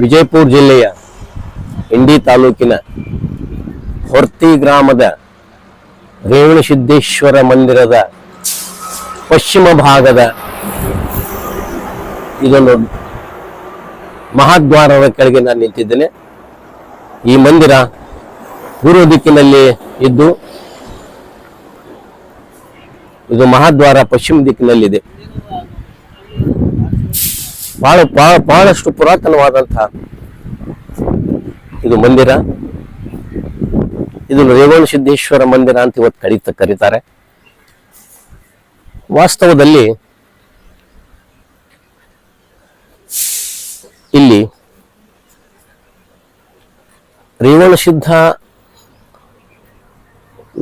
ವಿಜಯಪುರ ಜಿಲ್ಲೆಯ ಇಂಡಿ ತಾಲೂಕಿನ ಹೊರ್ತಿ ಗ್ರಾಮದ ರೇವಣಸಿದ್ದೇಶ್ವರ ಮಂದಿರದ ಪಶ್ಚಿಮ ಭಾಗದ ಇದೊಂದು ಮಹಾದ್ವಾರದ ಕೆಳಗೆ ನಾನು ನಿಂತಿದ್ದೇನೆ. ಈ ಮಂದಿರ ಪೂರ್ವ ದಿಕ್ಕಿನಲ್ಲಿ ಇದ್ದು, ಇದು ಮಹಾದ್ವಾರ ಪಶ್ಚಿಮ ದಿಕ್ಕಿನಲ್ಲಿದೆ. ಬಹಳ ಬಹಳ, ಬಹಳಷ್ಟು ಪುರಾತನವಾದಂತಹ ಇದು ಮಂದಿರ. ಇದು ರೇವಣ ಸಿದ್ದೇಶ್ವರ ಮಂದಿರ ಅಂತ ಇವತ್ತು ಕರೀತ, ಕರೀತಾರೆ. ವಾಸ್ತವದಲ್ಲಿ ಇಲ್ಲಿ ರೇವಣ ಸಿದ್ಧ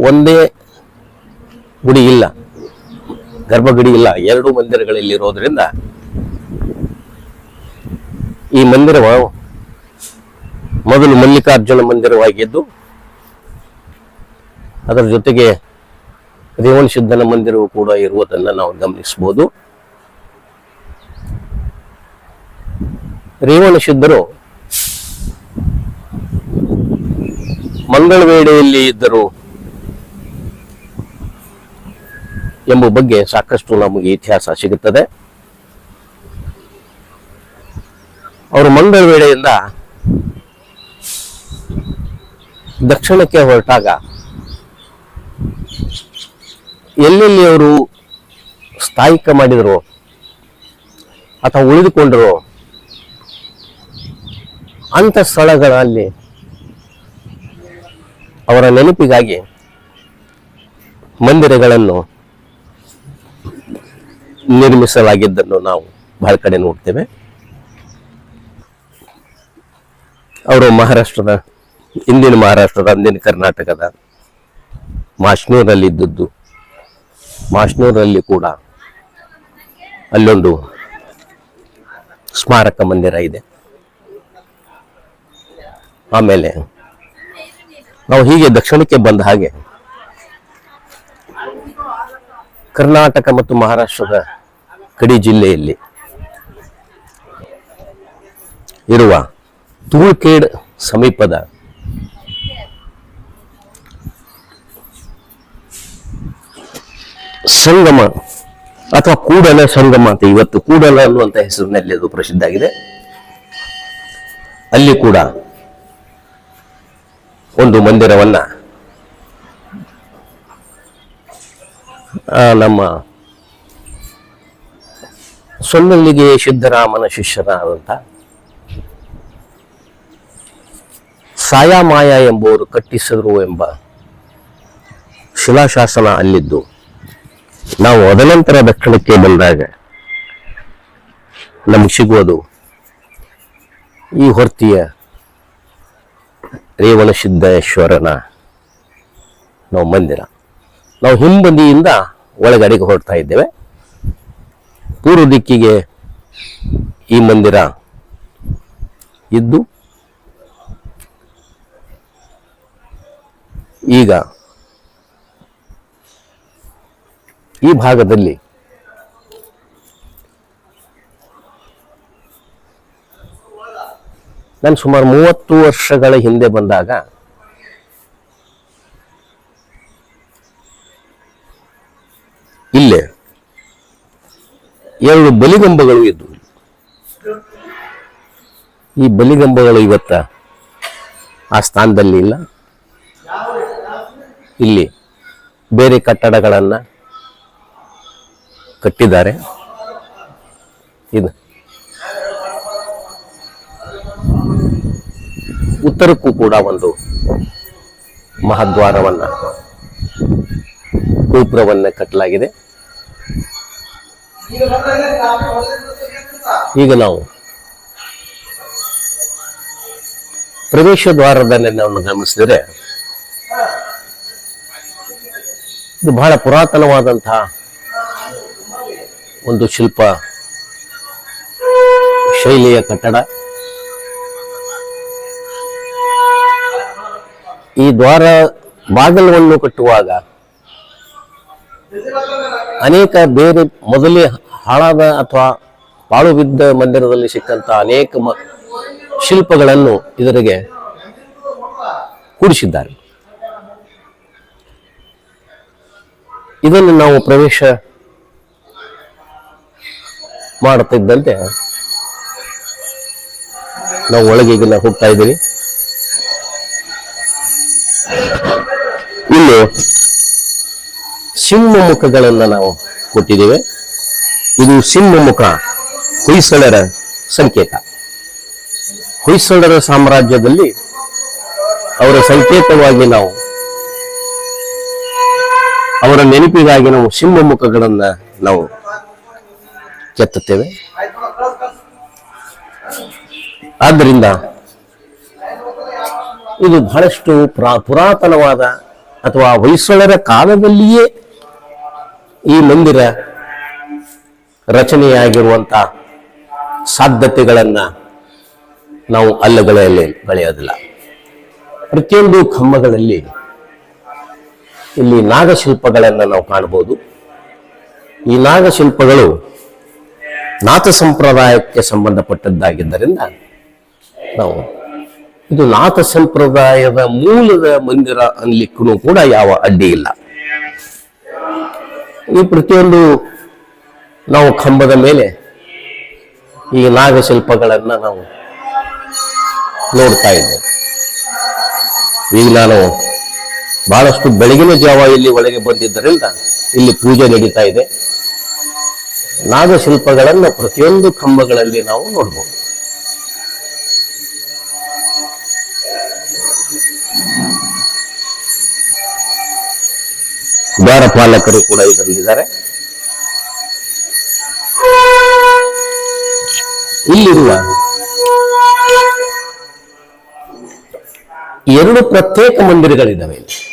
ಒಂದೇ ಗುಡಿ ಇಲ್ಲ. ಗರ್ಭಗುಡಿ ಇಲ್ಲ. ಎರಡು ಮಂದಿರಗಳಲ್ಲಿ ಇರೋದ್ರಿಂದ ಈ ಮಂದಿರವು ಮೊದಲು ಮಲ್ಲಿಕಾರ್ಜುನ ಮಂದಿರವಾಗಿದ್ದು, ಅದರ ಜೊತೆಗೆ ರೇವಣ ಸಿದ್ಧನ ಮಂದಿರವು ಕೂಡ ಇರುವುದನ್ನು ನಾವು ಗಮನಿಸಬಹುದು. ರೇವಣ ಸಿದ್ಧರು ಮಂಗಳವೇಳೆಯಲ್ಲಿ ಇದ್ದರು ಎಂಬ ಬಗ್ಗೆ ಸಾಕಷ್ಟು ನಮಗೆ ಇತಿಹಾಸ ಸಿಗುತ್ತದೆ. ಅವರು ಮಂಗಳ ವೇಳೆಯಿಂದ ದಕ್ಷಿಣಕ್ಕೆ ಹೊರಟಾಗ ಎಲ್ಲೆಲ್ಲಿ ಅವರು ಸ್ಥಾಯಿಕ ಮಾಡಿದರು ಅಥವಾ ಉಳಿದುಕೊಂಡರು, ಅಂಥ ಸ್ಥಳಗಳಲ್ಲಿ ಅವರ ನೆನಪಿಗಾಗಿ ಮಂದಿರಗಳನ್ನು ನಿರ್ಮಿಸಲಾಗಿದ್ದನ್ನು ನಾವು ಬಹಳ ಕಡೆ ನೋಡ್ತೇವೆ. ಅವರು ಮಹಾರಾಷ್ಟ್ರದ, ಇಂದಿನ ಮಹಾರಾಷ್ಟ್ರದ, ಅಂದಿನ ಕರ್ನಾಟಕದ ಮಾಶ್ನೂರಲ್ಲಿ ಇದ್ದದ್ದು ಮಾಶ್ನೂರಲ್ಲಿ ಕೂಡ ಅಲ್ಲೊಂದು ಸ್ಮಾರಕ ಮಂದಿರ ಇದೆ. ಆಮೇಲೆ ನಾವು ಹೀಗೆ ದಕ್ಷಿಣಕ್ಕೆ ಬಂದ ಹಾಗೆ ಕರ್ನಾಟಕ ಮತ್ತು ಮಹಾರಾಷ್ಟ್ರದ ಕಡಿ ಜಿಲ್ಲೆಯಲ್ಲಿ ಇರುವ ತೂಳ್ಕೇಡ್ ಸಮೀಪದ ಸಂಗಮ ಅಥವಾ ಕೂಡಲ ಸಂಗಮ ಅಂತ ಇವತ್ತು ಕೂಡಲ ಅನ್ನುವಂತ ಹೆಸರಿನಲ್ಲಿ ಅದು ಪ್ರಸಿದ್ಧ ಆಗಿದೆ ಅಲ್ಲಿ ಕೂಡ ಒಂದು ಮಂದಿರವನ್ನ ನಮ್ಮ ಸೊನ್ನಲ್ಲಿಗೆ ಸಿದ್ದರಾಮನ ಶಿಷ್ಯರಾದಂಥ ಸಾಯಾಮಾಯ ಎಂಬುವರು ಕಟ್ಟಿಸಿದರು ಎಂಬ ಶಿಲಾಶಾಸನ ಅಲ್ಲಿದ್ದು. ನಾವು ಅದನಂತರ ದಕ್ಷಿಣಕ್ಕೆ ಬಂದಾಗ ನಮಗೆ ಸಿಗುವುದು ಈ ಹೊರ್ತಿಯ ರೇವಣಸಿದ್ದೇಶ್ವರನ ನಾವು ಮಂದಿರ. ನಾವು ಹಿಂಬದಿಯಿಂದ ಒಳಗಡೆಗೆ ಹೊರಡ್ತಾ ಇದ್ದೇವೆ. ಪೂರ್ವ ದಿಕ್ಕಿಗೆ ಈ ಮಂದಿರ ಇದ್ದು ಈಗ ಈ ಭಾಗದಲ್ಲಿ ನಾನು ಸುಮಾರು ಮೂವತ್ತು ವರ್ಷಗಳ ಹಿಂದೆ ಬಂದಾಗ ಇಲ್ಲೇ ಎರಡು ಬಲಿಗಂಬಗಳು ಇದ್ದವು ಈ ಬಲಿಗಂಬಗಳು ಇವತ್ತ ಆ ಸ್ಥಾನದಲ್ಲಿ ಇಲ್ಲ. ಇಲ್ಲಿ ಬೇರೆ ಕಟ್ಟಡಗಳನ್ನು ಕಟ್ಟಿದ್ದಾರೆ. ಇದು ಉತ್ತರಕ್ಕೂ ಕೂಡ ಒಂದು ಮಹಾದ್ವಾರವನ್ನು, ಗೋಪುರವನ್ನು ಕಟ್ಟಲಾಗಿದೆ. ಈಗ ನಾವು ಪ್ರವೇಶ ದ್ವಾರದಲ್ಲಿ ನಾವು ಗಮನಿಸಿದರೆ ಇದು ಬಹಳ ಪುರಾತನವಾದಂತಹ ಒಂದು ಶಿಲ್ಪ ಶೈಲಿಯ ಕಟ್ಟಡ. ಈ ದ್ವಾರ ಬಾಗಿಲವನ್ನು ಕಟ್ಟುವಾಗ ಅನೇಕ ಬೇರೆ ಮೊದಲೇ ಹಾಳಾದ ಅಥವಾ ಪಾಳು ಬಿದ್ದ ಮಂದಿರದಲ್ಲಿ ಸಿಕ್ಕಂತಹ ಅನೇಕ ಶಿಲ್ಪಗಳನ್ನು ಇದರಿಗೆ ಕೂಡಿಸಿದ್ದಾರೆ. ಇದನ್ನು ನಾವು ಪ್ರವೇಶ ಮಾಡುತ್ತಿದ್ದಂತೆ ನಾವು ಒಳಗೆ ಈಗ ಹೋಗ್ತಾ ಇದ್ದೀವಿ ಇಲ್ಲಿ ಸಿಂಹ ಮುಖಗಳನ್ನ ನಾವು ಕೊಟ್ಟಿದ್ದೇವೆ. ಇದು ಸಿಂಹ ಮುಖ ಹೊಯ್ಸಳರ ಸಂಕೇತ. ಹೊಯ್ಸಳರ ಸಾಮ್ರಾಜ್ಯದಲ್ಲಿ ಅವರ ಸಂಕೇತವಾಗಿ ನಾವು ಅವರ ನೆನಪಿಗಾಗಿ ನಾವು ಸಿಂಹ ಮುಖಗಳನ್ನ ನಾವು ಕೆತ್ತುತ್ತೇವೆ. ಆದ್ದರಿಂದ ಇದು ಬಹಳಷ್ಟು ಪುರಾ, ಪುರಾತನವಾದ ಅಥವಾ ಹೊಯ್ಸಳರ ಕಾಲದಲ್ಲಿಯೇ ಈ ಮಂದಿರ ರಚನೆಯಾಗಿರುವಂತ ಸಾಧ್ಯತೆಗಳನ್ನ ನಾವು ಅಲ್ಲಗಳಲ್ಲಿ ಬೆಳೆಯೋದಿಲ್ಲ. ಪ್ರತಿಯೊಂದು ಕಂಬಗಳಲ್ಲಿ ಇಲ್ಲಿ ನಾಗಶಿಲ್ಪಗಳನ್ನು ನಾವು ಕಾಣಬಹುದು ಈ ನಾಗಶಿಲ್ಪಗಳು ನಾಥ ಸಂಪ್ರದಾಯಕ್ಕೆ ಸಂಬಂಧಪಟ್ಟದ್ದಾಗಿದ್ದರಿಂದ ನಾವು ಇದು ನಾಥ ಸಂಪ್ರದಾಯದ ಮೂಲದ ಮಂದಿರ ಅನ್ಲಿಕ್ಕೂ ಕೂಡ ಯಾವ ಅಡ್ಡಿ ಇಲ್ಲ. ಈ ಪ್ರತಿಯೊಂದು ನಾವು ಕಂಬದ ಮೇಲೆ ಈ ನಾಗಶಿಲ್ಪಗಳನ್ನ ನಾವು ನೋಡ್ತಾ ಇದ್ದೇವೆ. ಈಗ ನಾನು ಬಹಳಷ್ಟು ಬೆಳಗಿನ ಜಾವ ಇಲ್ಲಿ ಒಳಗೆ ಬಂದಿದ್ದರಿಂದ ಇಲ್ಲಿ ಪೂಜೆ ನಡೀತಾ ಇದೆ. ನಾಗಶಿಲ್ಪಗಳನ್ನು ಪ್ರತಿಯೊಂದು ಕಂಬಗಳಲ್ಲಿ ನಾವು ನೋಡಬಹುದು ದ್ವಾರಪಾಲಕರು ಕೂಡ ಇದರಲ್ಲಿದ್ದಾರೆ. ಇಲ್ಲಿರುವ ಎರಡು ಪ್ರತ್ಯೇಕ ಮಂದಿರಗಳಿದ್ದಾವೆ ಇಲ್ಲಿ.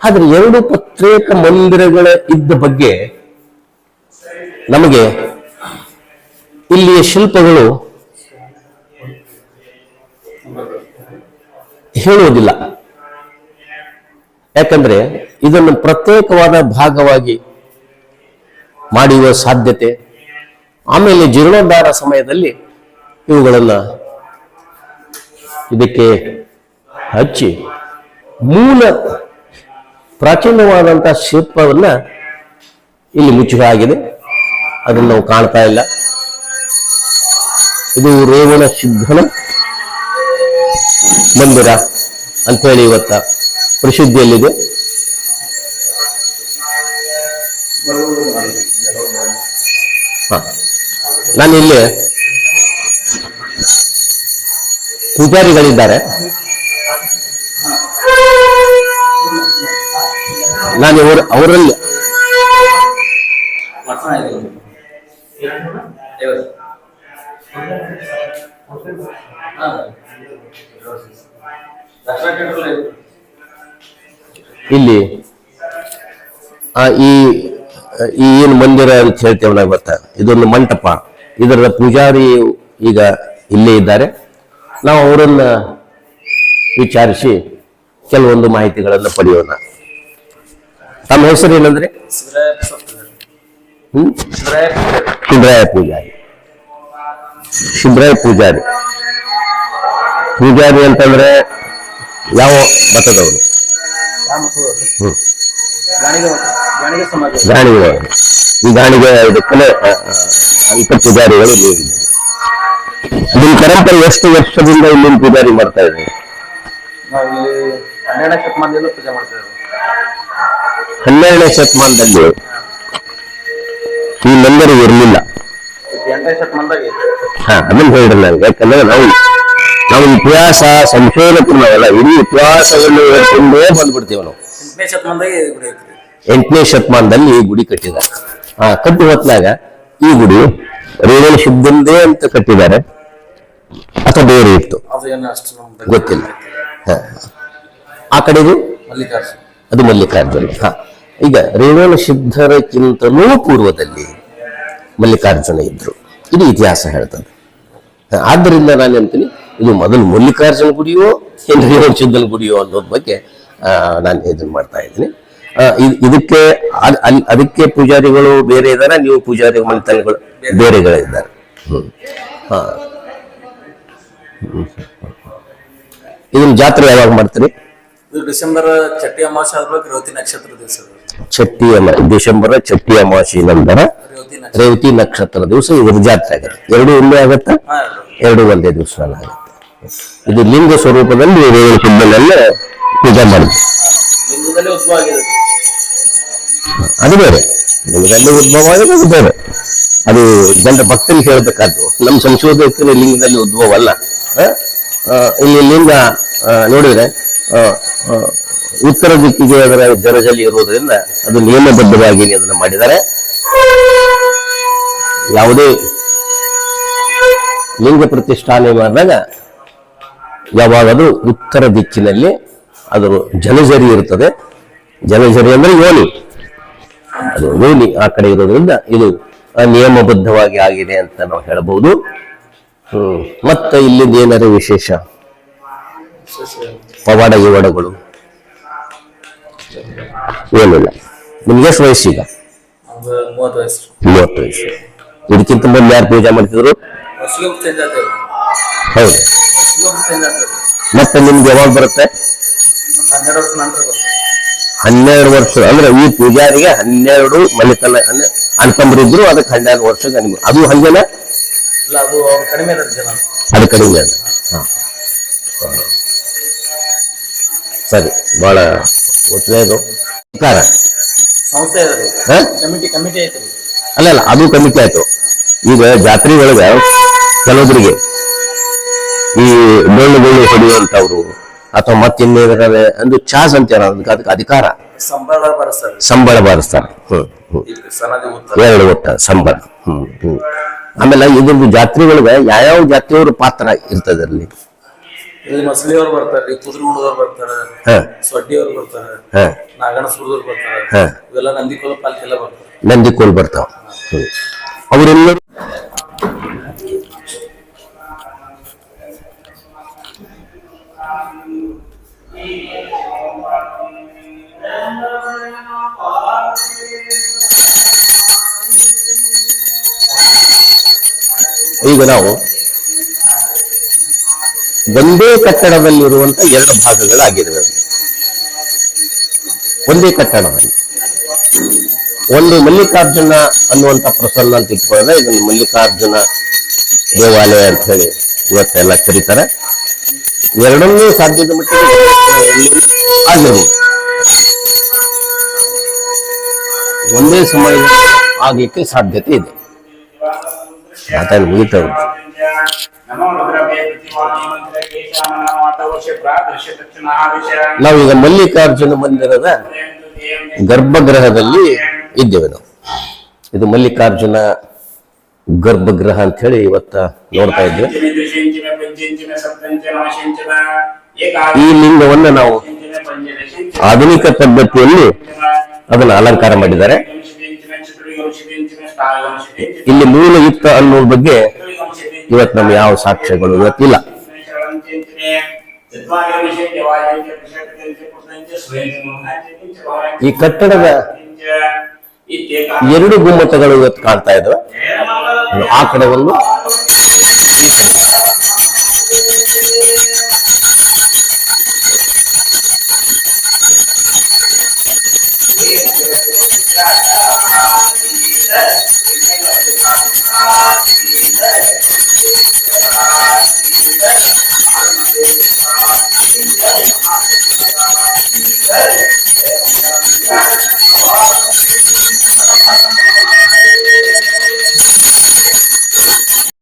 ಆದ್ರೆ ಎರಡು ಪ್ರತ್ಯೇಕ ಮಂದಿರಗಳ ಇದ್ದ ಬಗ್ಗೆ ನಮಗೆ ಇಲ್ಲಿಯ ಶಿಲ್ಪಗಳು ಹೇಳುವುದಿಲ್ಲ. ಯಾಕಂದ್ರೆ ಇದನ್ನು ಪ್ರತ್ಯೇಕವಾದ ಭಾಗವಾಗಿ ಮಾಡುವ ಸಾಧ್ಯತೆ, ಆಮೇಲೆ ಜೀರ್ಣೋದ್ಧಾರ ಸಮಯದಲ್ಲಿ ಇವುಗಳನ್ನ ಇದಕ್ಕೆ ಹಚ್ಚಿ ಮೂಲ ಪ್ರಾಚೀನವಾದಂತಹ ಶಿಲ್ಪವನ್ನ ಇಲ್ಲಿ ಮುಚ್ಚು ಆಗಿದೆ ಅದನ್ನು ನಾವು ಕಾಣ್ತಾ ಇಲ್ಲ. ಇದು ರೇವಣ ಸಿದ್ಧನ ಮಂದಿರ ಅಂತ ಹೇಳಿ ಇವತ್ತ ಪ್ರಸಿದ್ಧಿಯಲ್ಲಿದೆ. ನಾನಿಲ್ಲಿ ಪೂಜಾರಿಗಳಿದ್ದಾರೆ. ನಾನು ಇವರು ಅವರಲ್ಲಿ ಇಲ್ಲಿ ಈ ಈ ಏನು ಮಂದಿರ ಅಂತ ನಾವು ಇವತ್ತ ಇದೊಂದು ಮಂಟಪ. ಇದರ ಪೂಜಾರಿ ಈಗ ಇಲ್ಲೇ ಇದ್ದಾರೆ. ನಾವು ಅವರನ್ನ ವಿಚಾರಿಸಿ ಕೆಲವೊಂದು ಮಾಹಿತಿಗಳನ್ನು ಪಡೆಯೋಣ. ತಮ್ಮ ಹೆಸರು ಏನಂದ್ರೆ? ಹ್ಮ್? ಶಿಬ್ರಾಯ ಪೂಜಾರಿ. ಶಿಬ್ರಾಯ ಪೂಜಾರಿ. ಪೂಜಾರಿ ಅಂತಂದ್ರೆ ಯಾವ ಮತದವರು? ಹ್ಮ್. ಈ ಗಾಣಿಗೆ ಇದಕ್ಕೆ ಅಲ್ಪ ಪೂಜಾರಿಗಳು ನಿಮ್ಮ ಪರಂಪರೆ ಎಷ್ಟು ವರ್ಷದಿಂದ ಇಲ್ಲಿನ ಪೂಜಾರಿ ಮಾಡ್ತಾ ಇದ್ದಾರೆ? ಹನ್ನೆರಡನೇ ಶತಮಾನದಲ್ಲಿ ಈ ಮಂದಿರ ಇರಲಿಲ್ಲ. ಹಾ ಅದನ್ನ ಹೇಳ್ರಿ ನನಗೆ ಯಾಕಂದ್ರೆ ನಾವು ನಾವು ಇತಿಹಾಸ ಸಂಶೋಧಕರು ನಾವೆಲ್ಲ. ಇಡೀ ಇತಿಹಾಸವನ್ನು ಹೇಳ್ಕೊಂಡೇ ಬಂದ್ಬಿಡ್ತೀವಿ ನಾವು. ಎಂಟನೇ ಶತಮಾನದಲ್ಲಿ ಈ ಗುಡಿ ಕಟ್ಟಿದ್ದಾರೆ. ಆ ಕಟ್ಟಿ ಹೊತ್ನಾಗ ಈ ಗುಡಿ ರೇವಣ ಶುದ್ಧಂದೇ ಅಂತ ಕಟ್ಟಿದ್ದಾರೆ. ಅಥವಾ ಬೇರೆ ಇತ್ತು. ಗೊತ್ತಿಲ್ಲ. ಹ. ಆ ಕಡೆಗೂ ಮಲ್ಲಿಕಾರ್ಜುನ. ಅದು ಮಲ್ಲಿಕಾರ್ಜುನ. ಹ. ಈಗ ರೇವಣ ಸಿದ್ಧರಕ್ಕಿಂತಲೂ ಪೂರ್ವದಲ್ಲಿ ಮಲ್ಲಿಕಾರ್ಜುನ ಇದ್ರು. ಇದು ಇತಿಹಾಸ ಹೇಳ್ತದೆ. ಆದ್ದರಿಂದ ನಾನು ಹೇಳ್ತೀನಿ, ಇದು ಮೊದಲು ಮಲ್ಲಿಕಾರ್ಜುನ ಗುಡಿಯೋ ಏನು ರೇವಣ ಸಿದ್ಧನ ಗುಡಿಯೋ ಅನ್ನೋದ್ ಬಗ್ಗೆ ನಾನು ಇದನ್ನ ಮಾಡ್ತಾ ಇದ್ದೀನಿ. ಇದಕ್ಕೆ, ಅದ್- ಅದಕ್ಕೆ ಪೂಜಾರಿಗಳು ಬೇರೆ ಇದ್ದಾರೆ ನೀವು ಪೂಜಾರಿ ಮನೆತನಗಳು ಬೇರೆಗಳಿದ್ದಾರೆ ಹ್ಮ್. ಇದನ್ನ ಜಾತ್ರೆ ಯಾವಾಗ ಮಾಡ್ತೀರಿ? ಡಿಸೆಂಬರ್, ಚಟ್ಟಿ ಅಮಾವಾಸ್ಯ ಆದ್ಮೇಲೆ ರೇವತಿ ನಕ್ಷತ್ರ ದಿವಸ. ಚಟ್ಟಿ ಅಮ ಡಿಸೆಂಬರ್ ಛತ್ತಿ ಅಮಾವಾಸ್ಯೆ ನಂತರ ರೇವತಿ ನಕ್ಷತ್ರ ದಿವಸ ಇದ್ರ ಜಾತ್ರೆ ಆಗುತ್ತೆ. ಎರಡು ಒಂದೇ ಆಗತ್ತ? ಎರಡು ಒಂದೇ. ದಿವಸ ಆಗುತ್ತೆ ಇದು ಲಿಂಗ ಸ್ವರೂಪದಲ್ಲಿ ಸಿದ್ಧನಲ್ಲೇ ಪೂಜೆ ಮಾಡಿದ್ವಿ ಅದು. ಬೇರೆ. ಲಿಂಗದಲ್ಲಿ ಉದ್ಭವ ಆಗಿದೆ ಅದು ಬೇರೆ. ಅದು ಜನರ ಭಕ್ತರಿಗೆ ಹೇಳ್ಬೇಕಾದ್ದು. ನಮ್ಮ ಸಂಶೋಧಕರ ಲಿಂಗದಲ್ಲಿ ಉದ್ಭವ ಅಲ್ಲ ಇಲ್ಲಿ ಲಿಂಗ ನೋಡಿದ್ರೆ ಉತ್ತರ ದಿಕ್ಕಿಗೆ ಅದರ ಜರಜಲಿ ಇರುವುದರಿಂದ ಅದು ನಿಯಮಬದ್ಧವಾಗಿ ಅದನ್ನು ಮಾಡಿದ್ದಾರೆ. ಯಾವುದೇ ಲಿಂಗ ಪ್ರತಿಷ್ಠಾನೆ ಮಾಡಿದಾಗ ಯಾವಾಗಲೂ ಉತ್ತರ ದಿಕ್ಕಿನಲ್ಲಿ ಅದರ ಜಲಜರಿ ಇರುತ್ತದೆ. ಜಲಜರಿ ಅಂದ್ರೆ ಯೋನಿ. ಅದು ಯೋನಿ ಆ ಕಡೆ ಇರೋದ್ರಿಂದ ಇದು ನಿಯಮಬದ್ಧವಾಗಿ ಆಗಿದೆ ಅಂತ ನಾವು ಹೇಳಬಹುದು. ಹ್ಮ್. ಮತ್ತೆ ಇಲ್ಲಿಂದ ಏನಾದ್ರು ವಿಶೇಷ? ಪವಾಡ ಗಿವಾಡಗಳು. ಏನಿಲ್ಲ. ನಿಮ್ಗೆ ಎಷ್ಟು ವಯಸ್ಸು ಈಗ? ಮೂವತ್ತು ವಯಸ್ಸು. ಇದಕ್ಕಿಂತ ಮೊದಲು ಯಾರು ಪೂಜೆ ಮಾಡ್ತಿದ್ರು? ಹೌದು. ಮತ್ತೆ ನಿಮ್ಗೆ ಯಾವಾಗ ಬರುತ್ತೆ? ಹನ್ನೆರಡು ವರ್ಷ ಅಂದ್ರೆ ಈ ಪೂಜಾರಿಗೆ ಹನ್ನೆರಡು ಮನೆತನ ಅನ್ಕಂಬರಿದ್ರು ಅದಕ್ಕೆ ಹನ್ನೆರಡು ವರ್ಷ ನಿಮ್ಗೆ ಅದು ಹಂಗೇನ? ಇಲ್ಲ ಅದು ಕಡಿಮೆ ಅದು. ಸರಿ ಬಹಳ ಒಳ್ಳೆಯದು ಕಾರ ಸಂಸ್ಥೆ ಇದೆ ರೀ. ಹಾ? ಕಮಿಟಿ ಕಮಿಟಿ ಐತ್ರಿ. ಅಲ್ಲ ಅಲ್ಲ ಅದು ಕಮಿಟಿ ಆಯ್ತು. ಈಗ ಜಾತ್ರೆ ಒಳಗೆ ಕೆಲವೊಬ್ಬರಿಗೆ ಈ ಡೊಳ್ಳು ಗುಳ್ಳು ಹೊಡೆಯುವಂತವ್ರು ಅಥವಾ ಮತ್ತಿನ್ನೇನಾರ ಅಂದ್ರೆ ಚಾಸ್ ಅಂತಾರ ಅದಕ್ಕೆ ಅದಕ್ಕೆ ಅಧಿಕಾರ. ಸಂಬಳ ಬರಸ್ತಾರೆ ಸಂಬಳ ಬಾರಿಸ್ತಾರೆ. ಹ್ಮ್ ಹ್ಮ್. ಸನದಿ ಉತ್ತರ. ಎರಡು ಒಟ್ಟ ಸಂಬಳ. ಹ್ಮ್ ಹ್ಮ್. ಆಮೇಲೆ ಇದ್ರದ್ದು ಜಾತ್ರೆ ಯಾವ ಯಾವ್ಯಾವ ಜಾತಿಯವ್ರ ಪಾತ್ರ ಇರ್ತದೆ ಅಲ್ಲಿ? ಇಲ್ಲಿ ಮಸಳಿಯವ್ರು ಬರ್ತಾರೆ ಕುದುರೆಗುಣದವ್ರು ಬರ್ತಾರೆ ಹ. ಸೊಡ್ಡಿಯವ್ರು ಬರ್ತಾರೆ ಹ. ನಾಗಣಸುರದವ್ರು ಬರ್ತಾರೆ. ಹ. ಇವೆಲ್ಲ ನಂದಿಕೋಲ ಪಾಲ್ಕೆಲ್ಲ ಬರ್ತಾರೆ. ನಂದಿ ಕೋಲ್ ಬರ್ತಾವ. ಹ್ಮ್. ಅವರೆಲ್ಲರೂ ಈಗ ನಾವು ಒಂದೇ ಕಟ್ಟಡದಲ್ಲಿರುವಂತ ಎರಡು ಭಾಗಗಳಾಗಿರುವೆ. ಒಂದೇ ಕಟ್ಟಡದಲ್ಲಿ. ಒಂದು ಮಲ್ಲಿಕಾರ್ಜುನ ಅನ್ನುವಂತ ಪ್ರಸನ್ನ ಅಂತ ಇಟ್ಕೊಂಡ್ರೆ ಇದನ್ನು ಮಲ್ಲಿಕಾರ್ಜುನ ದೇವಾಲಯ ಅಂತ ಹೇಳಿ ಇವತ್ತೆಲ್ಲ ಕರೀತಾರೆ. ಎರಡನ್ನೂ ಸಾಧ್ಯದ ಮಟ್ಟಿಗೆ ಆಗಿರ್ಬೋದು. ಒಂದೇ ಸಮಯ ಆಗ್ಲಿಕ್ಕೆ ಸಾಧ್ಯತೆ ಇದೆ. ಮಾತಾಡಿ ಮುಗಿತವ್ರು. ನಾವೀಗ ಮಲ್ಲಿಕಾರ್ಜುನ ಮಂದಿರದ ಗರ್ಭಗೃಹದಲ್ಲಿ ಇದ್ದೇವೆ ನಾವು. ಇದು ಮಲ್ಲಿಕಾರ್ಜುನ ಗರ್ಭಗೃಹ ಅಂತ ಹೇಳಿ ಇವತ್ತ ನೋಡ್ತಾ ಇದ್ವಿ. ಈ ಲಿಂಗವನ್ನ ನಾವು ಆಧುನಿಕ ಪದ್ಧತಿಯಲ್ಲಿ ಅದನ್ನ ಅಲಂಕಾರ ಮಾಡಿದ್ದಾರೆ. ಇಲ್ಲಿ ಮೂಲ ಯುಕ್ತ ಅನ್ನೋ ಬಗ್ಗೆ ಇವತ್ತು ನಮ್ಗೆ ಯಾವ ಸಾಕ್ಷ್ಯಗಳು ಇವತ್ತಿಲ್ಲ. ಈ ಕಟ್ಟಡದ ಎರಡು ಗುಮ್ಮತಗಳು ಇವತ್ತು ಕಾಣ್ತಾ ಇದಾವೆ. ಆ ಕಡೆ ಒಂದು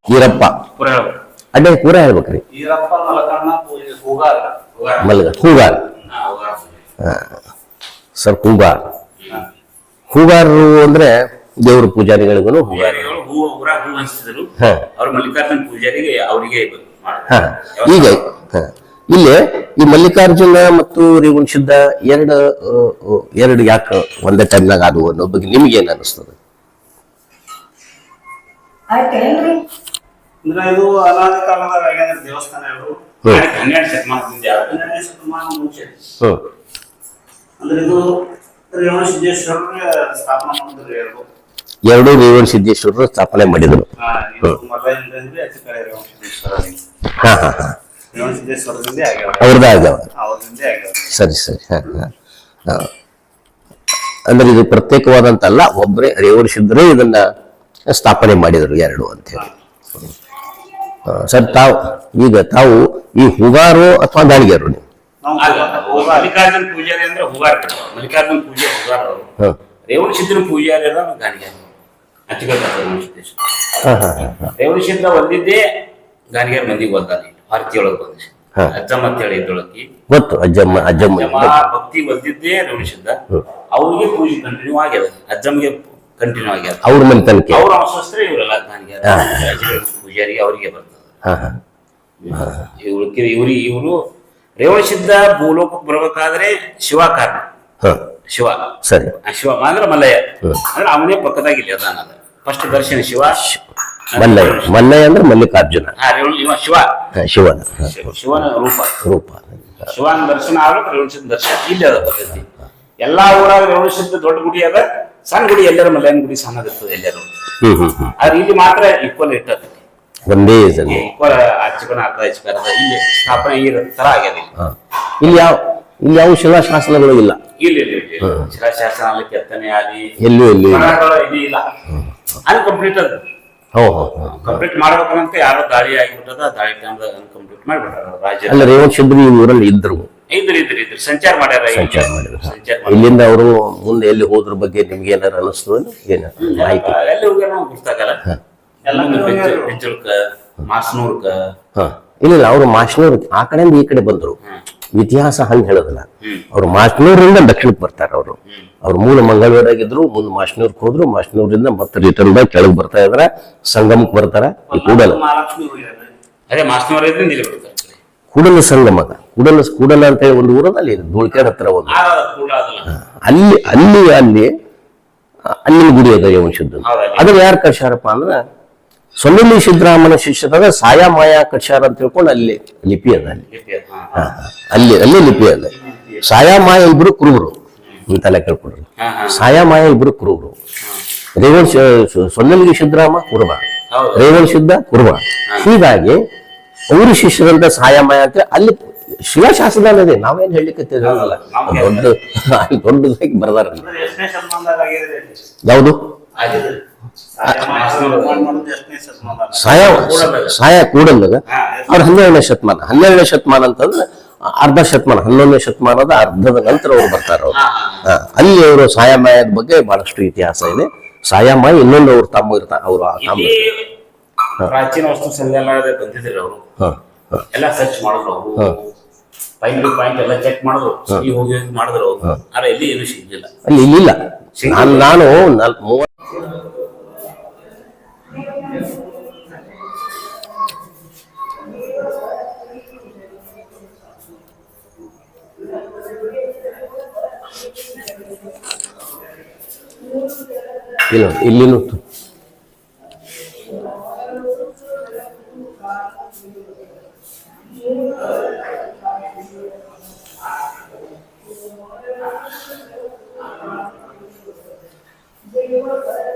ಈರಪ್ಪ ಅಡ್ಡ ಪೂರ ಹೇಳ್ಬೇಕ್ರಿ ಈರಪ್ಪ ಮಲಕಣ್ಣ ಪೂಜೆ ಹೂಗಾರ ಮಲ್ಗ ಹೂಗಾರ್ ಸರ್ ಹೂಗಾರ್ ಹೂಗಾರರು ಅಂದ್ರೆ ದೇವ್ರ ಪೂಜಾರಿಗಳಿಗೂ ಹೂ ಹಂಚ್ತಿದ್ರು ಮಲ್ಲಿಕಾರ್ಜುನ ಪೂಜಾರಿಗೆ ಅವರಿಗೆ ಹಾ. ಈಗ. ಇಲ್ಲಿ ಈ ಮಲ್ಲಿಕಾರ್ಜುನ ಮತ್ತು ರೇವಣಸಿದ್ಧ ಎರಡು ಎರಡು ಯಾಕೆ ಒಂದೇ ಟೈಮ್ನಾಗ ಆದವು ಅನ್ನೋ ಬಗ್ಗೆ ನಿಮ್ಗೆ ಏನ್ ಅನಿಸ್ತದೆ? ಅಂದ್ರೆ ಇದು ಅನಾದಿ ಕಾಲದಾಗ ಆಗ್ಯಾದ ದೇವಸ್ಥಾನ ಹನ್ನೆರಡು ಶತಮಾನದಿಂದ ಯಾವ್ದು? ಹನ್ನೆರಡನೇ ಶತಮಾನ ಮುಂಚೆ. ಅಂದ್ರೆ ಇದು ರೇವಣ ಸಿದ್ದೇಶ್ವರ ಸ್ಥಾಪನಾ ಮಾಡಿದ್ರು ಎರಡು ಎರಡು ರೇವಣ ಸಿದ್ದೇಶ್ವರರು ಸ್ಥಾಪನೆ ಮಾಡಿದರು. ಹಾ ಹಾ ಹಾ. ಅವ್ರದ್ದು ಆಗ್ಯಾವ. ಸರಿ ಸರಿ. ಹಾ ಹಾ. ಹಾ. ಅಂದ್ರೆ ಇದು ಪ್ರತ್ಯೇಕವಾದಂತಲ್ಲ ಒಬ್ಬರೇ ರೇವಣ ಸಿದ್ಧರು ಇದನ್ನ ಸ್ಥಾಪನೆ ಮಾಡಿದರು ಎರಡು ಅಂತ ಹೇಳಿ. ಸರ್ ತಾವು ಈಗ ತಾವು ಈ ಹುಗಾರು ಅಥವಾ ದಾಳಿಗೆರು ನೀವು? ಮಲ್ಲಿಕಾರ್ಜುನ್ ಅಲ್ಲ, ಪೂಜಾರಿ ಅಂದ್ರೆ ಹುಗಾರ. ಮಲ್ಲಿಕಾರ್ಜುನ್ ಪೂಜೆ ಹುಗಾರ ಅವರು ಹಾ ರೇವಣ ಸಿದ್ಧನ ಪೂಜಾರಿ ಗಾಣಿಗೆ ಅಚ್ಚುಕಟ್ಟ ರೇವಣ ಸಿದ್ದೇಶ್ವರ ಹಾ ಹಾ ಹಾ. ಹಾ ರೇವಣ ಸಿದ್ಧ ಒಂದಿದ್ದೇ ಗಾಣಿಗೆ ಮಂದಿಗೆ ಗೊತ್ತಾಗಿ ಭಾರತೀಯ ಒಳಗೆ ಬಂದ ಹಾ. ಅಜ್ಜಮ್ಮ ಅಂತ ಹೇಳಿ ಇದ್ದೊಳಕಿ ಗೊತ್ತು ಅಜ್ಜಮ್ಮ ಅಜ್ಜಮ್ಮ. ಭಕ್ತಿ ಒದ್ದಿದ್ದೇ ರೇವಣ ಸಿದ್ಧ ಹ್ಮ್. ಅವ್ರಿಗೆ ಪೂಜೆ ಕಂಟಿನ್ಯೂ ಆಗ್ಯದ. ಅಜ್ಜಮ್ಗೆ ಕಂಟಿನ್ಯೂ ಆಗ್ಯದ. ಅವ್ರ ಮನೆ ತನಕ ಅವ್ರ ಅಂಶಸ್ತ್ರ ಇವರೆಲ್ಲ ಗಾಣಿಗೆ. ಪೂಜಾರಿ ಅವರಿಗೆ ಬರ್ತದೆ. ಇವ್ರಿಗೆ ಇವ್ರಿ ಇವರು ರೇವಣ ಸಿದ್ಧ ಭೂಲೋಕಕ್ಕೆ ಬರ್ಬೇಕಾದ್ರೆ ಶಿವ ಕಾರಣ ಹಾ. ಶಿವ. ಸರಿ. ಶಿವ ಅಂದ್ರೆ ಮಲ್ಲಯ್ಯ. ಅಂದ್ರೆ ಅವನೇ ಪಕ್ಕದಾಗ ಇಲ್ಲಿ ಅದಾನ ಅದ. ಫಸ್ಟ್ ದರ್ಶನ ಶಿವ. ಮಲ್ಲಯ್ಯ. ಮಲ್ಲಯ್ಯ ಅಂದ್ರೆ ಮಲ್ಲಿಕಾರ್ಜುನ. ಇವ ಶಿವ. ಶಿವನ. ಶಿವ- ಶಿವನ ರೂಪ. ರೂಪ. ಶಿವನ ದರ್ಶನ ಆದ್ರೆ ರೇವಣ ಸಿದ್ಧ ದರ್ಶನ. ಇಲ್ಲಿ ಅದ ಪದ್ಧತಿ. ಎಲ್ಲಾ ಊರಾಗ ರೇವಣ ಸಿದ್ಧ ದೊಡ್ಡ ಗುಡಿ ಅದ. ಸಣ್ಣ ಗುಡಿ ಎಲ್ಲರ ಮಲ್ಲಯ್ಯನ ಗುಡಿ ಸಣ್ಣದಿರ್ತದೆ ಎಲ್ಲರೂ. ಆದ್ರೆ ಇಲ್ಲಿ ಮಾತ್ರ ಈಕ್ವಲ್ ಇರ್ತದೆ ಒಂದೇ ಅರ್ಚಕನ ಈಕ್ವಲ್ ಅರ್ಧ ಇಲ್ಲಿ ಸ್ಥಾಪನೆ ಈ ತರ ಆಗ್ಯದ ಇಲ್ಲಿ ಯಾವ ಇಲ್ಲಿ ಯಾವ ಶಿಲಾಶಾಸನಗಳು ಇಲ್ಲ ಎಲ್ಲೂ ಇಲ್ಲಿ ಅನ್ಕಂಪ್ಲೀಟ್ ಅದು ಹೋ ಹೋ ಹೋ. ಕಂಪ್ಲೀಟ್ ಮಾಡ್ಬೇಕಂತ ಯಾರೋ ದಾಳಿ ಆಗಿಬಿಟ್ಟದ ದಾಳಿ ಟೈಮ್ದಾಗ ಅನ್ಕಂಪ್ಲೀಟ್ ಮಾಡ್ಬಿಟ್ಟಾರ ರಾಜ್ಯ ಅಲ್ಲ ಈ ಊರಲ್ಲಿ ಇದ್ರು ಇದ್ರಿ ಇದ್ರಿ ಇದ್ರಿ ಸಂಚಾರ ಮಾಡ್ಯಾರ ಸಂಚಾರ ಮಾಡಿದ್ರು ಸಂಚಾರ ಮಾಡ್ಯಾರ. ಇಲ್ಲಿಂದ ಅವರು ಮುಂದೆ ಎಲ್ಲಿ ಹೋದ್ರ ಬಗ್ಗೆ ನಿಮ್ಗೆ ಏನಾರ ಅನಿಸ್ತದ ಏನ ಮಾಹಿತಿ ಎಲ್ಲಿ ಹೋಗ್ಯಾರ ನಾವು ಗೊತ್ತಾಗಲ್ಲ ಎಲ್ಲ ಮಾಸ್ನೂರ್ಕ ಇಲ್ಲ ಇಲ್ಲ ಅವರು ಮಾಸ್ನೂರ್ ಆ ಕಡೆಯಿಂದ ಈ ಕಡೆ ಬಂದ್ರು ಇತಿಹಾಸ ಹಂಗೆ ಹೇಳೋದಿಲ್ಲ. ಅವ್ರು ಮಾಸ್ನೂರಿಂದ ದಕ್ಷಿಣಕ್ಕೆ ಬರ್ತಾರೆ ಅವರು. ಅವ್ರು ಮೂಲ ಮಂಗಳೂರಾಗಿದ್ರು ಮುಂದೆ ಮಾಸ್ನೂರ್ಗೆ ಹೋದ್ರು ಮಾಸ್ನೂರಿಂದ ಮತ್ತೆ ರಿಟರ್ನ್ ಬಾಯ್ ಕೆಳಗೆ ಬರ್ತಾ ಇದ್ರ ಸಂಗಮಕ್ಕೆ ಬರ್ತಾರೆ ಈ ಕೂಡಲ. ಕೂಡಲ ಸಂಗಮ ಕೂಡಲ ಕೂಡಲ ಅಂತ ಹೇಳಿ ಒಂದು ಊರದ ಅಲ್ಲಿ ಧೂಳ್ಕೇಡ್ ಹತ್ರ ಒಂದು ಅಲ್ಲಿ ಅಲ್ಲಿ ಅಲ್ಲಿ ಅಲ್ಲಿ ಅಲ್ಲಿನ ಗುಡಿ ಅದ ಯವಶುದ್ಧ ಹೌದಾ? ಅದನ್ನ ಯಾರು ಕಟ್ಸ್ಯಾರಪ್ಪ ಅಂದ್ರ ಸೊನ್ನೆಲಿ ಸಿದ್ದರಾಮನ ಶಿಷ್ಯರಾದ ಸಾಯಾ ಮಾಯಾ ಕಟ್ಸಾರ ಅಂತ ತಿಳ್ಕೊಂಡು ಅಲ್ಲಿ ಲಿಪಿ ಅದ ಅಲ್ಲಿ. ಅಲ್ಲಿ ಅಲ್ಲಿ ಲಿಪಿ ಅದ. ಸಾಯ ಮಾಯ ಇಬ್ರು ಕುರುಬರು ಅಂತೆಲ್ಲ ಕೇಳ್ಕೊಡ್ರಿ. ಸಾಯ ಮಾಯ ಇಬ್ರು ಕುರುಬರು. ರೇವಣ್ ಸೊನ್ನಲಿಗೆ ಸಿದ್ದರಾಮ ಕುರುಬ. ರೇವಣ್ ಸಿದ್ಧ ಕುರುಬ. ಹೀಗಾಗಿ ಅವರು ಶಿಷ್ಯರಂತ ಸಾಯಾ ಮಾಯ ಅಂತ ಅಲ್ಲಿ ಶಿಲಾಶಾಸನ ಇದೆ ನಾವೇನ್ ಹೇಳಲಿಕ್ಕೆ ದೊಡ್ಡ ದೊಡ್ಡದಾಗಿ ಬರ್ದಾರ ಯಾವುದು? ಸಾಯ ಕೂಡಲ್ದಾಗ ಹಾ, ಅವ್ರ ಹನ್ನೆರಡನೇ ಶತಮಾನ. ಹನ್ನೆರಡನೇ ಶತಮಾನ ಅಂತಂದ್ರೆ ಅರ್ಧ ಶತಮಾನ ಹನ್ನೊಂದನೇ ಶತಮಾನದ ಅರ್ಧದ ನಂತರ ಅವ್ರು ಬರ್ತಾರ ಅವ್ರು. ಅಲ್ಲಿ ಅವರು ಸಾಯಮಾಯದ ಬಗ್ಗೆ ಬಹಳಷ್ಟು ಇತಿಹಾಸ ಇದೆ. ಸಾಯಮಾಯ ಇನ್ನೊಂದು ಅವ್ರ ತಮ್ಮ ಇರ್ತಾರೆ ಅವರು ತಮ್ಮ ಪ್ರಾಚೀನ ವಸ್ತು ಸಂಗ್ರಹಾಲಯದ ಬಂದಿದ್ರು ಅವರು. ಎಲ್ಲ ಸರ್ಚ್ ಮಾಡಿದ್ರು ಅವರು. ಪಾಯಿಂಟ್ ಟು ಪಾಯಿಂಟ್ ಎಲ್ಲ ಚೆಕ್ ಮಾಡಿದ್ರು. ಈ ಹೋಗಿ ಮಾಡಿದ್ರು ಅವರು. ಆದ್ರೆ ಎಲ್ಲಿ ಏನು ಸಿಗ್ಲಿಲ್ಲ. ಅಲ್ಲಿ ಇಲ್ಲಿಲ್ಲ. ನಾನು ನಾನು ಮೂವತ್ತು ಇಲ್ಲ ಇಲ್ಲಿನೂ ತು- ಹ್ಮ್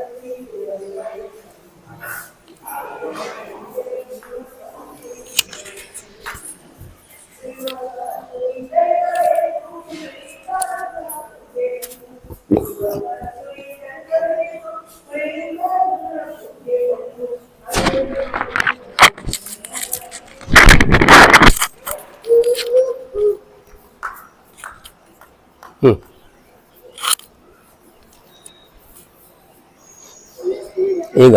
ಈಗ.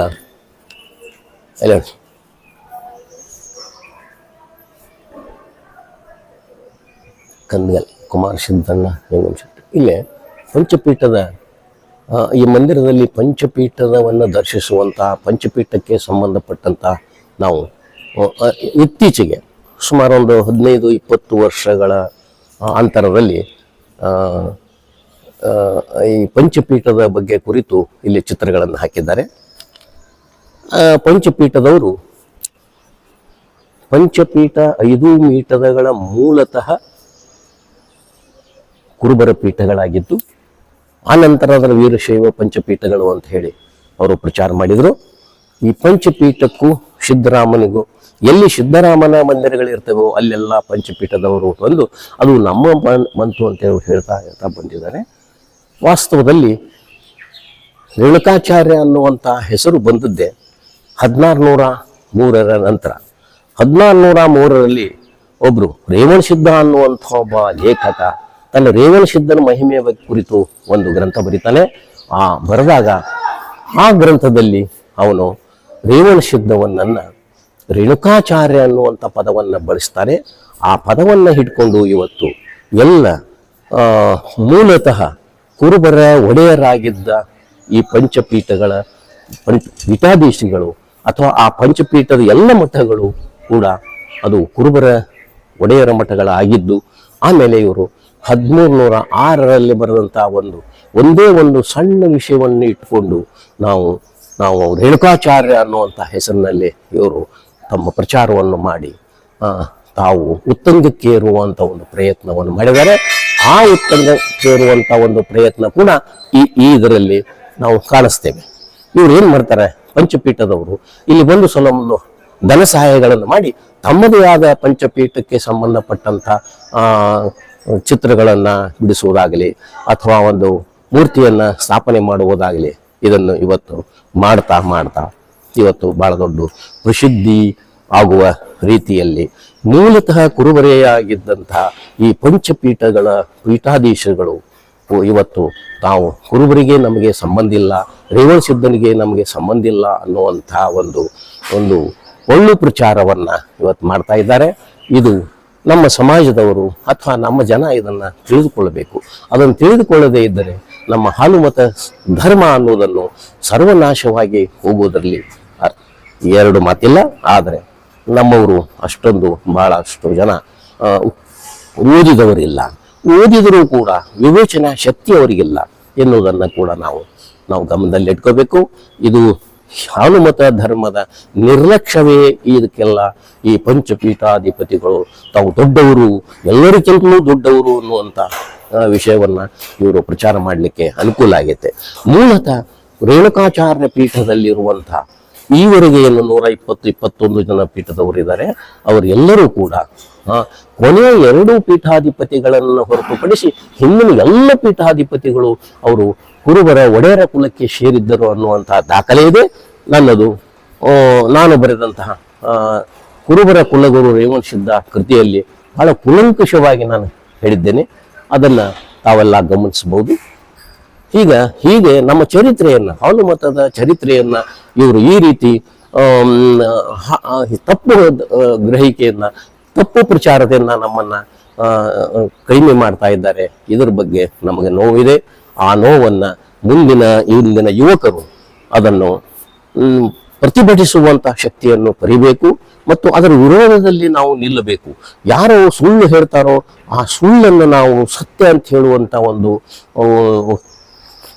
ಎಲ್ಲ ಕಂದಗಲ್ ಕುಮಾರ ಸಿದ್ದಣ್ಣ ರೇವಣ ಶೆಟ್ಟಿ ಇಲ್ಲೇ ಪಂಚಪೀಠದ ಈ ಮಂದಿರದಲ್ಲಿ ಪಂಚಪೀಠದವನ್ನು ದರ್ಶಿಸುವಂತಹ, ಪಂಚಪೀಠಕ್ಕೆ ಸಂಬಂಧಪಟ್ಟಂಥ ನಾವು ಇತ್ತೀಚೆಗೆ ಸುಮಾರು ಒಂದು ಹದಿನೈದು, ಇಪ್ಪತ್ತು ವರ್ಷಗಳ ಅಂತರದಲ್ಲಿ ಈ ಪಂಚಪೀಠದ ಬಗ್ಗೆ ಕುರಿತು ಇಲ್ಲಿ ಚಿತ್ರಗಳನ್ನು ಹಾಕಿದ್ದಾರೆ. ಪಂಚಪೀಠದವರು ಪಂಚಪೀಠ ಐದು ಮೀಟರ್ಗಳ ಮೂಲತಃ ಕುರುಬರ ಪೀಠಗಳಾಗಿದ್ದು ಆನಂತರ ಅದರ ವೀರಶೈವ ಪಂಚಪೀಠಗಳು ಅಂತ ಹೇಳಿ ಅವರು ಪ್ರಚಾರ ಮಾಡಿದರು. ಈ ಪಂಚಪೀಠಕ್ಕೂ ಸಿದ್ದರಾಮನಿಗೂ ಎಲ್ಲಿ ಸಿದ್ದರಾಮನ ಮಂದಿರಗಳಿರ್ತವೋ ಅಲ್ಲೆಲ್ಲ ಪಂಚಪೀಠದವರು ಬಂದು, ಅದು ನಮ್ಮ ಬಂತು ಅಂತ ಹೇಳಿ ಹೇಳ್ತಾ ಹೇಳ್ತಾ ಬಂದಿದ್ದಾರೆ. ವಾಸ್ತವದಲ್ಲಿ ರೇಣುಕಾಚಾರ್ಯ ಅನ್ನುವಂಥ ಹೆಸರು ಬಂದದ್ದೇ ಹದಿನಾರುನೂರ ಮೂರರ ನಂತರ. ಹದಿನಾರು ನೂರ ಮೂರರಲ್ಲಿ ಒಬ್ಬರು ರೇವಣ ಸಿದ್ಧ ಅನ್ನುವಂಥ ಒಬ್ಬ ಲೇಖಕ, ತನ್ನ ರೇವಣ ಸಿದ್ಧನ ಮಹಿಮೆಯ ಕುರಿತು ಒಂದು ಗ್ರಂಥ ಬರೀತಾನೆ. ಆ ಬರೆದಾಗ ಆ ಗ್ರಂಥದಲ್ಲಿ ಅವನು ರೇವಣ ಸಿದ್ಧವನ್ನ ರೇಣುಕಾಚಾರ್ಯ ಅನ್ನುವಂಥ ಪದವನ್ನು ಬಳಸ್ತಾರೆ. ಆ ಪದವನ್ನು ಹಿಡ್ಕೊಂಡು ಇವತ್ತು ಎಲ್ಲ ಮೂಲತಃ ಕುರುಬರ ಒಡೆಯರಾಗಿದ್ದ ಈ ಪಂಚಪೀಠಗಳ ಪಂಚ ಪೀಠಾಧೀಶಿಗಳು ಅಥವಾ ಆ ಪಂಚಪೀಠದ ಎಲ್ಲ ಮಠಗಳು ಕೂಡ ಅದು ಕುರುಬರ ಒಡೆಯರ ಮಠಗಳಾಗಿದ್ದು ಆಮೇಲೆ ಇವರು ಹದಿಮೂರು ನೂರ ಆರರಲ್ಲಿ ಬರೆದಂತಹ ಒಂದು, ಒಂದೇ ಒಂದು ಸಣ್ಣ ವಿಷಯವನ್ನು ಇಟ್ಟುಕೊಂಡು ನಾವು ನಾವು ರೇಣುಕಾಚಾರ್ಯ ಅನ್ನುವಂಥ ಹೆಸರಿನಲ್ಲಿ ಇವರು ತಮ್ಮ ಪ್ರಚಾರವನ್ನು ಮಾಡಿ ತಾವು ಉತ್ತಂಗಕ್ಕೇರುವಂಥ ಒಂದು ಪ್ರಯತ್ನವನ್ನು ಮಾಡಿದ್ದಾರೆ. ಆ ಉತ್ತಂಗಕ್ಕೇರುವಂಥ ಒಂದು ಪ್ರಯತ್ನ ಕೂಡ ಈ ಇದರಲ್ಲಿ ನಾವು ಕಾಣಿಸ್ತೇವೆ. ಇವ್ರು ಏನು ಮಾಡ್ತಾರೆ? ಪಂಚಪೀಠದವರು. ಇಲ್ಲಿ ಬಂದು ಒಂದು ಧನ ಸಹಾಯಗಳನ್ನು ಮಾಡಿ, ತಮ್ಮದೇ ಆದ ಪಂಚಪೀಠಕ್ಕೆ ಸಂಬಂಧಪಟ್ಟಂತ ಚಿತ್ರಗಳನ್ನು ಬಿಡಿಸುವುದಾಗಲಿ, ಅಥವಾ ಒಂದು ಮೂರ್ತಿಯನ್ನ ಸ್ಥಾಪನೆ ಮಾಡುವುದಾಗಲಿ, ಇದನ್ನು ಇವತ್ತು ಮಾಡ್ತಾ ಮಾಡ್ತಾ, ಇವತ್ತು ಬಹಳ ದೊಡ್ಡ ಪ್ರಸಿದ್ಧಿ ಆಗುವ ರೀತಿಯಲ್ಲಿ ಮೂಲತಃ ಕುರುಬರೆಯಾಗಿದ್ದಂತಹ ಈ ಪಂಚಪೀಠಗಳ ಪೀಠಾಧೀಶಗಳು ಇವತ್ತು ತಾವು ಕುರುಬರಿಗೆ ನಮಗೆ ಸಂಬಂಧ ಇಲ್ಲ ರೇವಣ ಸಿದ್ಧನಿಗೆ ನಮಗೆ ಸಂಬಂಧ ಇಲ್ಲ ಅನ್ನುವಂಥ ಒಂದು ಒಂದು ಒಳ್ಳು ಪ್ರಚಾರವನ್ನು ಇವತ್ತು ಮಾಡ್ತಾ ಇದ್ದಾರೆ. ಇದು ನಮ್ಮ ಸಮಾಜದವರು ಅಥವಾ ನಮ್ಮ ಜನ ಇದನ್ನು ತಿಳಿದುಕೊಳ್ಳಬೇಕು. ಅದನ್ನು ತಿಳಿದುಕೊಳ್ಳದೇ ಇದ್ದರೆ ನಮ್ಮ ಹಾಲುಮತ ಧರ್ಮ ಅನ್ನೋದನ್ನು ಸರ್ವನಾಶವಾಗಿ ಹೋಗುವುದರಲ್ಲಿ ಅರ್- ಎರಡು ಮಾತಿಲ್ಲ, ಆದರೆ ನಮ್ಮವರು ಅಷ್ಟೊಂದು ಭಾಳಷ್ಟು ಜನ ಓದಿದವರಿಲ್ಲ. ಓದಿದರೂ ಕೂಡ ವಿವೇಚನಾ ಶಕ್ತಿ ಅವರಿಗಿಲ್ಲ ಎನ್ನುವುದನ್ನು ಕೂಡ ನಾವು ನಾವು ಗಮನದಲ್ಲಿಟ್ಕೋಬೇಕು ಇದು ಹಾನುಮತ ಧರ್ಮದ ನಿರ್ಲಕ್ಷ್ಯವೇ ಇದಕ್ಕೆಲ್ಲ ಈ ಪಂಚಪೀಠಾಧಿಪತಿಗಳು ತಾವು ದೊಡ್ಡವರು, ಎಲ್ಲರಿಗಿಂತಲೂ ದೊಡ್ಡವರು ಅನ್ನುವಂಥ ವಿಷಯವನ್ನು ಇವರು ಪ್ರಚಾರ ಮಾಡಲಿಕ್ಕೆ ಅನುಕೂಲ ಆಗೈತೆ. ಮೂಲತಃ ರೇಣುಕಾಚಾರ್ಯ ಪೀಠದಲ್ಲಿರುವಂಥ ಈವರೆಗೆ ಏನು ನೂರ ಇಪ್ಪತ್ತು, ಇಪ್ಪತ್ತೊಂದು ಜನ ಪೀಠದವರಿದ್ದಾರೆ ಅವರೆಲ್ಲರೂ ಕೂಡ ಕೊನೆಯ ಎರಡು ಪೀಠಾಧಿಪತಿಗಳನ್ನು ಹೊರತುಪಡಿಸಿ ಹಿಂದಿನ ಎಲ್ಲ ಪೀಠಾಧಿಪತಿಗಳು ಅವರು ಕುರುಬರ ಒಡೆಯರ ಕುಲಕ್ಕೆ ಸೇರಿದ್ದರು ಅನ್ನುವಂತಹ ದಾಖಲೆ ಇದೆ. ನನ್ನದು ನಾನು ಬರೆದಂತಹ ಕುರುಬರ ಕುಲಗುರು ರೇವಣ ಕೃತಿಯಲ್ಲಿ ಬಹಳ ಕುಲಂಕುಷವಾಗಿ ನಾನು ಹೇಳಿದ್ದೇನೆ. ಅದನ್ನ ತಾವೆಲ್ಲ ಗಮನಿಸಬಹುದು. ಈಗ ಹೀಗೆ ನಮ್ಮ ಚರಿತ್ರೆಯನ್ನ ಹಾಲು ಮತದ ಚರಿತ್ರೆಯನ್ನ ಇವರು ಈ ರೀತಿ ತಪ್ಪು ಗ್ರಹಿಕೆಯನ್ನ, ತಪ್ಪು ಪ್ರಚಾರದಿಂದ ನಮ್ಮನ್ನ ಕಡಿಮೆ ಮಾಡ್ತಾ ಇದ್ದಾರೆ. ಇದರ ಬಗ್ಗೆ ನಮಗೆ ನೋವಿದೆ. ಆ ನೋವನ್ನ ಮುಂದಿನ, ಇಂದಿನ ಯುವಕರು ಅದನ್ನು ಪ್ರತಿಭಟಿಸುವಂತಹ ಪ್ರತಿಭಟಿಸುವಂತ ಶಕ್ತಿಯನ್ನು ಪರಿಬೇಕು ಮತ್ತು ಅದರ ವಿರೋಧದಲ್ಲಿ ನಾವು ನಿಲ್ಲಬೇಕು. ಯಾರು ಸುಳ್ಳು ಹೇಳ್ತಾರೋ ಆ ಸುಳ್ಳನ್ನು ನಾವು ಸತ್ಯ ಅಂತ ಹೇಳುವಂತ ಒಂದು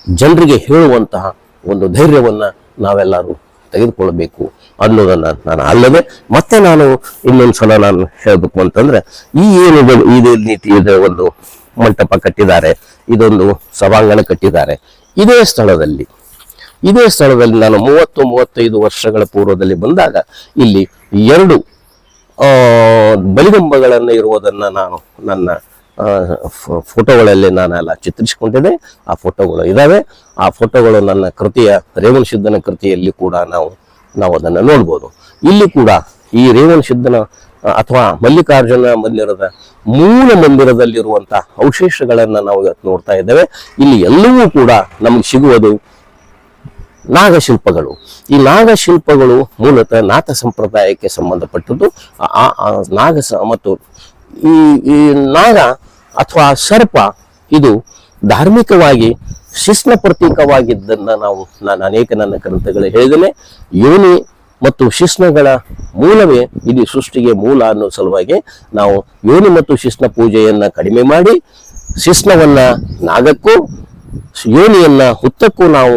ಜನರಿಗೆ ಹೇಳುವಂತಹ ಒಂದು ಧೈರ್ಯವನ್ನ ನಾವೆಲ್ಲರೂ ತೆಗೆದುಕೊಳ್ಳಬೇಕು ಅನ್ನೋದನ್ನ ನಾನು ಅಲ್ಲದೆ ಮತ್ತೆ ನಾನು ಇನ್ನೊಂದು ಸಲ ನಾನು ಹೇಳಬೇಕು ಅಂತಂದ್ರೆ ಈ ಏನು ಇದು- ನೀತಿ ಇದೆ ಒಂದು ಮಂಟಪ ಕಟ್ಟಿದ್ದಾರೆ, ಇದೊಂದು ಸಭಾಂಗಣ ಕಟ್ಟಿದ್ದಾರೆ. ಇದೇ ಸ್ಥಳದಲ್ಲಿ ಇದೇ ಸ್ಥಳದಲ್ಲಿ ನಾನು ಮೂವತ್ತು ಮೂವತ್ತೈದು ವರ್ಷಗಳ ಪೂರ್ವದಲ್ಲಿ ಬಂದಾಗ ಇಲ್ಲಿ ಎರಡು ಬಲಿಗಂಬಗಳನ್ನು ಇರುವುದನ್ನ ನಾನು ನನ್ನ ಫೋಟೋಗಳಲ್ಲಿ ನಾನೆಲ್ಲ ಚಿತ್ರಿಸಿಕೊಂಡಿದ್ದೆ. ಆ ಫೋಟೋಗಳು ಇದ್ದಾವೆ ಆ ಫೋಟೋಗಳು ನನ್ನ ಕೃತಿಯ, ರೇವಣ ಸಿದ್ಧನ ಕೃತಿಯಲ್ಲಿ ಕೂಡ ನಾವು ನಾವು ಅದನ್ನು ನೋಡ್ಬೋದು. ಇಲ್ಲಿ ಕೂಡ ಈ ರೇವಣ ಸಿದ್ಧನ, ಅಥವಾ ಮಲ್ಲಿಕಾರ್ಜುನ ಮಂದಿರದ ಮೂಲ ಮಂದಿರದಲ್ಲಿರುವಂತಹ ಅವಶೇಷಗಳನ್ನು ನಾವು ಇವತ್ತು ನೋಡ್ತಾ ಇದ್ದೇವೆ. ಇಲ್ಲಿ ಎಲ್ಲವೂ ಕೂಡ ನಮಗೆ ಸಿಗುವುದು ನಾಗಶಿಲ್ಪಗಳು. ಈ ನಾಗಶಿಲ್ಪಗಳು ಮೂಲತಃ ನಾಥ ಸಂಪ್ರದಾಯಕ್ಕೆ ಸಂಬಂಧಪಟ್ಟದ್ದು. ಆ ನಾಗ ಮತ್ತು ಈ ಈ ನಾಗ ಅಥವಾ ಸರ್ಪ ಇದು ಧಾರ್ಮಿಕವಾಗಿ ಶಿಸ್ನ ಪ್ರತೀಕವಾಗಿದ್ದನ್ನ ನಾವು ನಾನು ಅನೇಕ ನನ್ನ ಗ್ರಂಥಗಳು ಹೇಳಿದ್ದೇನೆ. ಯೋನಿ ಮತ್ತು ಶಿಸ್ನಗಳ ಮೂಲವೇ ಇಲ್ಲಿ ಸೃಷ್ಟಿಗೆ ಮೂಲ ಅನ್ನೋ ಸಲುವಾಗಿ ನಾವು ಯೋನಿ ಮತ್ತು ಶಿಸ್ನ ಪೂಜೆಯನ್ನ ಕಡಿಮೆ ಮಾಡಿ, ಶಿಸ್ನವನ್ನ ನಾಗಕ್ಕೂ, ಯೋನಿಯನ್ನ ಹುತ್ತಕ್ಕೂ ನಾವು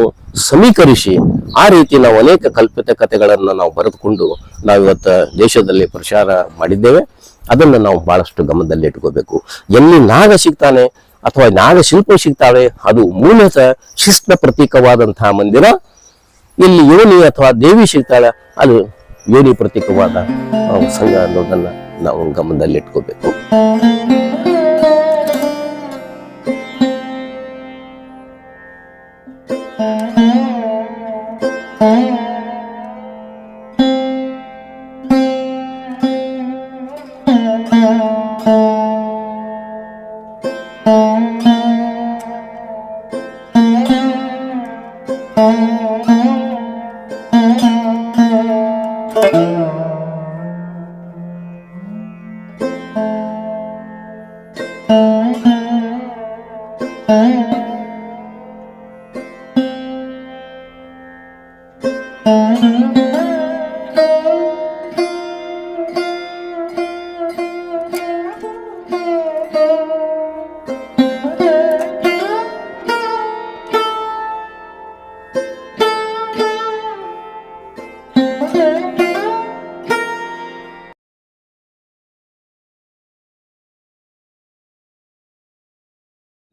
ಸಮೀಕರಿಸಿ, ಆ ರೀತಿ ನಾವು ಅನೇಕ ಕಲ್ಪಿತ ಕಥೆಗಳನ್ನು ನಾವು ಬರೆದುಕೊಂಡು ನಾವು ಇವತ್ತು ದೇಶದಲ್ಲಿ ಪ್ರಚಾರ ಮಾಡಿದ್ದೇವೆ. ಅದನ್ನು ನಾವು ಬಹಳಷ್ಟು ಗಮನದಲ್ಲಿ ಇಟ್ಕೋಬೇಕು. ಎಲ್ಲಿ ನಾಗ ಸಿಗ್ತಾನೆ ಅಥವಾ ನಾಗ ಶಿಲ್ಪ ಸಿಗ್ತಾವೆ ಅದು ಮೂಲತಃ ಶಿಸ್ತ ಪ್ರತೀಕವಾದಂತಹ ಮಂದಿರ. ಇಲ್ಲಿ ಯೋನಿ ಅಥವಾ ದೇವಿ ಸಿಗ್ತಾಳೆ ಅದು ಯೋನಿ ಪ್ರತೀಕವಾದ ಸಂಘ ಅನ್ನೋದನ್ನ ನಾವು ಗಮನದಲ್ಲಿ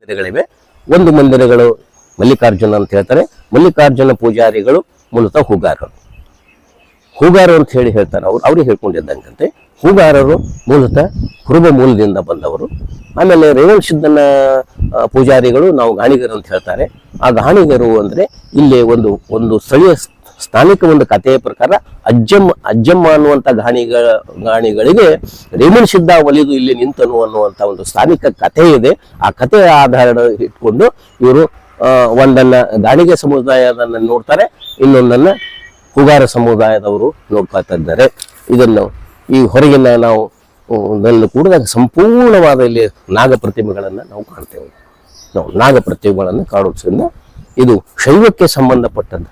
ಮಂದಿರಗಳಿವೆ. ಒಂದು ಮಂದಿರಗಳು ಮಲ್ಲಿಕಾರ್ಜುನ ಅಂತ ಹೇಳ್ತಾರೆ. ಮಲ್ಲಿಕಾರ್ಜುನ ಪೂಜಾರಿಗಳು ಮೂಲತಃ ಹೂಗಾರರು. ಹೂಗಾರರು ಅಂತ ಹೇಳಿ ಹೇಳ್ತಾರೆ ಅವ್ರು ಅವ್ರಿಗೆ ಹೇಳ್ಕೊಂಡಿದ್ದಂಗಂತೆ. ಹೂಗಾರರು ಮೂಲತಃ ಕುರುಬ ಮೂಲದಿಂದ ಬಂದವರು. ಆಮೇಲೆ ರೇವಣಸಿದ್ದನ ಪೂಜಾರಿಗಳು ನಾವು ಗಾಣಿಗರು ಅಂತ ಹೇಳ್ತಾರೆ. ಆ ಗಾಣಿಗರು ಅಂದರೆ ಇಲ್ಲಿ ಒಂದು ಒಂದು ಸ್ಥಳೀಯ ಸ್ಥಾನಿಕ ಒಂದು ಕಥೆಯ ಪ್ರಕಾರ ಅಜ್ಜಮ್ಮ ಅಜ್ಜಮ್ಮ ಅನ್ನುವಂಥ ಗಾಣಿಗಳ ಗಾಣಿಗಳಿಗೆ ರೇಮನ್ ಸಿದ್ಧ ಒಲಿದು ಇಲ್ಲಿ ನಿಂತನು ಅನ್ನುವಂಥ ಒಂದು ಸ್ಥಾನಿಕ ಕಥೆ ಇದೆ. ಆ ಕಥೆಯ ಆಧಾರ ಇಟ್ಕೊಂಡು ಇವರು ಒಂದನ್ನ ಗಾಣಿಗೆ ಸಮುದಾಯದನ್ನ ನೋಡ್ತಾರೆ, ಇನ್ನೊಂದನ್ನ ಹುಗಾರ ಸಮುದಾಯದವರು ನೋಡ್ಕೊಳ್ತಾ ಇದ್ದಾರೆ. ಇದನ್ನು ಈ ಹೊರಗಿನ ನಾವು ಕೂಡಿದಾಗ ಸಂಪೂರ್ಣವಾದ ಇಲ್ಲಿ ನಾಗ ಪ್ರತಿಮೆಗಳನ್ನು ನಾವು ಕಾಣ್ತೇವೆ. ನಾವು ನಾಗ ಪ್ರತಿಮೆಗಳನ್ನು ಕಾಣೋದ್ರಿಂದ ಇದು ಶೈವಕ್ಕೆ ಸಂಬಂಧಪಟ್ಟದ್ದು.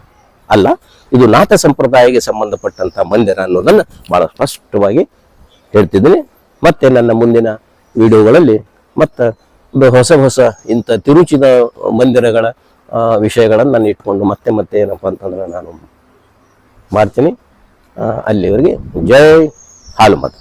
ಅಲ್ಲ, ಇದು ನಾಥ ಸಂಪ್ರದಾಯಕ್ಕೆ ಸಂಬಂಧಪಟ್ಟಂತ ಮಂದಿರ ಅನ್ನೋದನ್ನ ಬಹಳ ಸ್ಪಷ್ಟವಾಗಿ ಹೇಳ್ತಿದ್ದೀನಿ. ಮತ್ತೆ ನನ್ನ ಮುಂದಿನ ವಿಡಿಯೋಗಳಲ್ಲಿ ಮತ್ತೆ ಹೊಸ ಹೊಸ ಇಂಥ ತಿರುಚಿದ ಮಂದಿರಗಳ ವಿಷಯಗಳನ್ನು ನಾನು ಇಟ್ಕೊಂಡು ಮತ್ತೆ ಮತ್ತೆ ಏನಪ್ಪ ಅಂತಂದ್ರೆ ನಾನು ಮಾಡ್ತೀನಿ. ಅಲ್ಲಿವರೆಗೆ ಜೈ ಹಾಲುಮತ.